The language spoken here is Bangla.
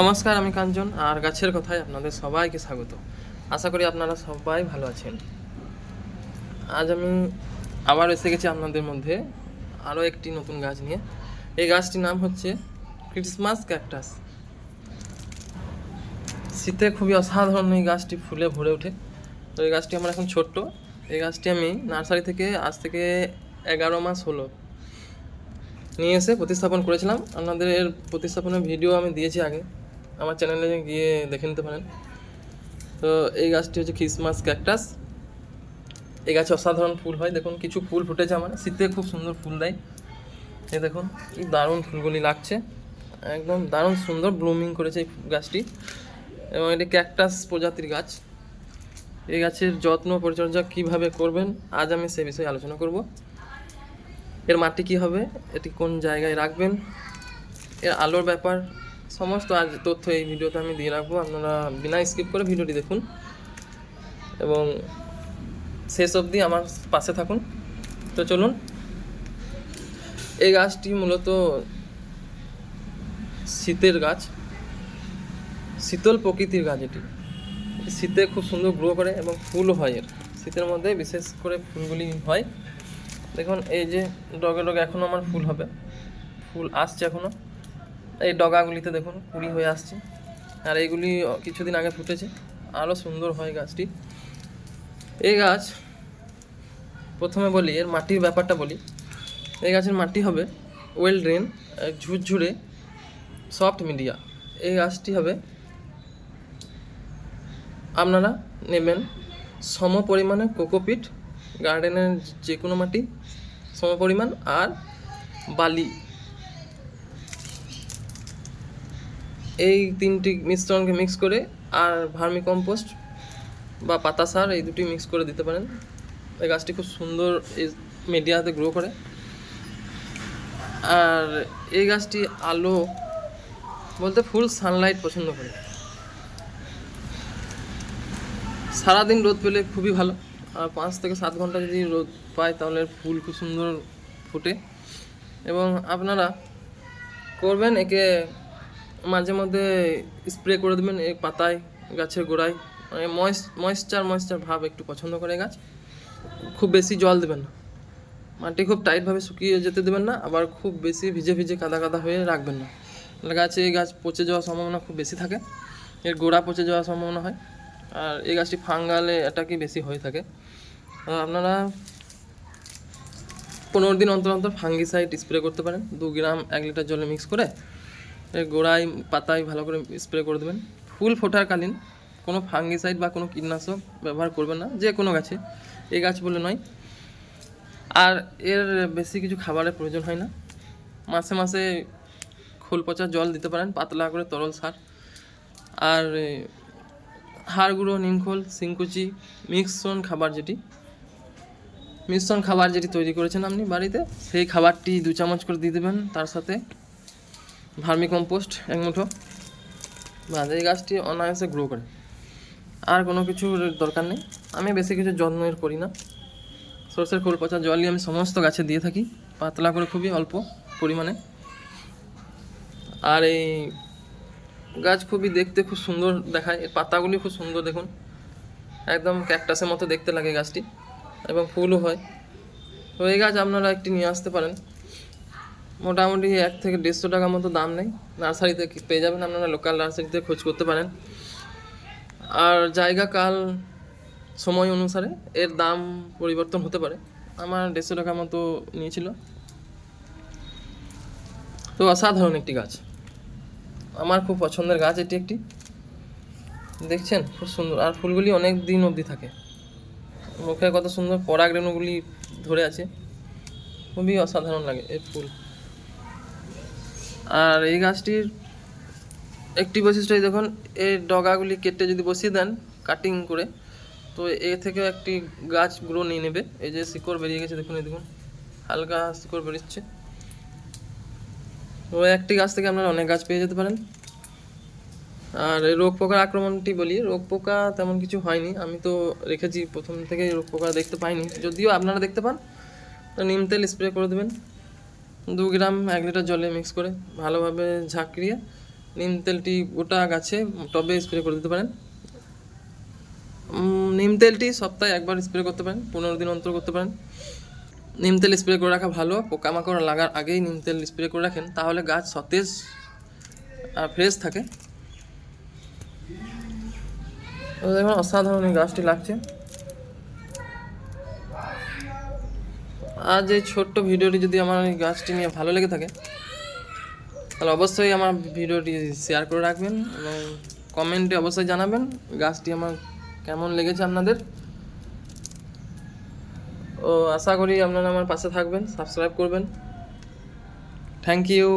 নমস্কার, আমি কাঞ্চন, আর গাছের কথায় আপনাদের সবাইকে স্বাগত। আশা করি আপনারা সবাই ভালো আছেন। আজ আমি আবার এসে গেছি আপনাদের মধ্যে আরও একটি নতুন গাছ নিয়ে। এই গাছটির নাম হচ্ছে ক্রিসমাস ক্যাকটাস। শীতে খুবই অসাধারণ এই গাছটি ফুলে ভরে ওঠে। তো এই গাছটি আমার এখন ছোট্ট। এই গাছটি আমি নার্সারি থেকে আজ থেকে এগারো মাস হলো নিয়ে এসে প্রতিস্থাপন করেছিলাম। আপনাদের এর প্রতিস্থাপনের ভিডিও আমি দিয়েছি আগে। আমার চ্যানেলে গিয়ে দেখে নিতে পারেন। তো এই গাছটি হচ্ছে খ্রিসমাস ক্যাকটাস। এই গাছে অসাধারণ ফুল হয়। দেখুন, কিছু ফুল ফুটেছে আমার। শীতে খুব সুন্দর ফুল দেয়। এই দেখুন দারুণ ফুলগুলি লাগছে। একদম দারুণ সুন্দর ব্লুমিং করেছে এই গাছটি। এবং এটি ক্যাকটাস প্রজাতির গাছ। এই গাছের যত্ন পরিচর্যা কীভাবে করবেন, আজ আমি সে বিষয়ে আলোচনা করব। এর মাটি কি হবে, এটি কোন জায়গায় রাখবেন, এর আলোর ব্যাপার সমস্ত আজ তথ্য এই ভিডিওতে আমি দিয়ে রাখব। আপনারা বিনা স্কিপ করে ভিডিওটি দেখুন। এবং শেষ অবধি আমার পাশে থাকুন। তো চলুন, এই গাছটি মূলত শীতের গাছ। শীতল প্রকৃতির গাছ এটি। শীতে খুব সুন্দর গ্রো করে এবং ফুলও হয় এর। শীতের মধ্যে বিশেষ করে ফুলগুলি হয়। দেখুন, এই যে ডগে ডগে এখনও আমার ফুল হবে। ফুল আসছে এখনও এই ডগাগুলিতে দেখুন, কুড়ি হয়ে আসছে। আর এইগুলি কিছুদিন আগে ফুটেছে। আরও সুন্দর হয় গাছটি। এই গাছ, প্রথমে বলি, এর মাটির ব্যাপারটা বলি। এই গাছের মাটি হবে ওয়েল ড্রেন ঝুরঝুরে, সফট মিডিয়া। এই গাছটি হবে, আপনারা নেবেন সম পরিমাণে কোকোপিট, গার্ডেনের যে কোনো মাটি সম পরিমাণ আর বালি। এই তিনটি মিশ্রণকে মিক্স করে আর ভার্মি কম্পোস্ট বা পাতা সার এই দুটি মিক্স করে দিতে পারেন। এই গাছটি খুব সুন্দর এই মিডিয়াতে গ্রো করে। আর এই গাছটি আলো বলতে ফুল সানলাইট পছন্দ করে। সারাদিন রোদ পেলে খুবই ভালো। আর পাঁচ থেকে সাত ঘণ্টা যদি রোদ পায় তাহলে ফুল খুব সুন্দর ফুটে। এবং আপনারা করবেন একে মাঝে মধ্যে স্প্রে করে দেবেন এই পাতায়, গাছের গোড়ায়। মানে ময়েশ্চার ময়েশ্চার ভাব একটু পছন্দ করে গাছ। খুব বেশি জল দেবেন না। মাটি খুব টাইটভাবে শুকিয়ে যেতে দেবেন না, আবার খুব বেশি ভিজে ভিজে কাদা কাদা হয়ে রাখবেন না। গাছে এই গাছ পচে যাওয়ার সম্ভাবনা খুব বেশি থাকে। এর গোড়া পচে যাওয়ার সম্ভাবনা হয়। আর এই গাছটি ফাঙ্গালে অ্যাটাকই বেশি হয়ে থাকে। আপনারা পনেরো দিন অন্তর অন্তর ফাঙ্গিসাইড স্প্রে করতে পারেন। দু গ্রাম এক লিটার জলে মিক্স করে। গোড়ায় পাতায় ভালো করে স্প্রে করে দেবেন। ফুল ফোটারকালীন কোনো ফাঙ্গিসাইড বা কোনো কীটনাশক ব্যবহার করবেন না, যে কোনো গাছে। এই গাছ বলে নয়। আর এর বেশি কিছু খাবারের প্রয়োজন হয় না। মাসে মাসে খোল পচা জল দিতে পারেন, পাতলা করে তরল সার। আর হাড় গুঁড়ো নিমখোল সিংকুচি মিক্সন খাবার যেটি। মিশ্রণ খাবার যেটি তৈরি করেছেন আপনি বাড়িতে, সেই খাবারটি দু চামচ করে দিয়ে দেবেন। তার সাথে ভার্মি কম্পোস্ট এক মুঠো। বাস এই গাছটি অনায়াসে গ্রো করে। আর কোনো কিছুর দরকার নেই। আমি বেশি কিছু যত্ন করি না। সরষের খোল পচা জলই আমি সমস্ত গাছে দিয়ে থাকি। পাতলা করে খুবই অল্প পরিমাণে। আর এই গাছ খুবই দেখতে খুব সুন্দর দেখায়। এর পাতাগুলি খুব সুন্দর দেখুন। একদম ক্যাকটাসের মতো দেখতে লাগে গাছটি। এবং ফুলও হয়। তো এই গাছ আপনারা একটি নিয়ে আসতে পারেন। মোটামুটি এক থেকে দেড়শো টাকা মতো দাম নেই। নার্সারিতে পেয়ে যাবেন আপনারা, লোকাল নার্সারিতে খোঁজ করতে পারেন। আর জায়গা কাল সময় অনুসারে এর দাম পরিবর্তন হতে পারে। আমার দেড়শো টাকা মতো নিয়েছিল। তো অসাধারণ একটি গাছ। আমার খুব পছন্দের গাছ এটি একটি। দেখছেন, খুব সুন্দর। আর ফুলগুলি অনেক দিন অবধি থাকে। মুখে কত সুন্দর পরাগ রেণুগুলি ধরে আছে। খুবই অসাধারণ লাগে এই ফুল। আর এই গাছটির একটি বৈশিষ্ট্য দেখুন, এই ডগাগুলি কেটে যদি বসিয়ে দেন কাটিং করে, তো এ থেকে একটি গাছ গ্রো নিয়ে নেবে। এই যে শিকড় বেরিয়ে গেছে, দেখুন এই দেখুন, হালকা শিকড় বেরোচ্ছে। তো একটি গাছ থেকে আপনারা অনেক গাছ পেয়ে যেতে পারেন। আর এই রোগ পোকার আক্রমণটি বলি, রোগ পোকা তেমন কিছু হয়নি। আমি তো রেখেছি, প্রথম থেকে রোগ পোকা দেখতে পাইনি। যদিও আপনারা দেখতে পান, তো নিম তেল স্প্রে করে দেবেন। দু গ্রাম এক লিটার জলে মিক্স করে ভালোভাবে ঝাঁকড়িয়ে নিম তেলটি গোটা গাছে টবে স্প্রে করে দিতে পারেন। নিম তেলটি সপ্তাহে একবার স্প্রে করতে পারেন, পনেরো দিন অন্তর করতে পারেন। নিম তেল স্প্রে করে রাখা ভালো, পোকামাকড় লাগার আগেই নিম তেল স্প্রে করে রাখেন, তাহলে গাছ সতেজ আর ফ্রেশ থাকে। দেখুন, অসাধারণ এই গাছটি লাগছে। আজ এই ছোট্ট ভিডিওটি যদি আমার ওই গাছটি নিয়ে ভালো লেগে থাকে, তাহলে অবশ্যই আমার ভিডিওটি শেয়ার করে রাখবেন এবং কমেন্টে অবশ্যই জানাবেন গাছটি আমার কেমন লেগেছে আপনাদের। ও আশা করি আপনারা আমার পাশে থাকবেন সাবস্ক্রাইব করবেন। Thank you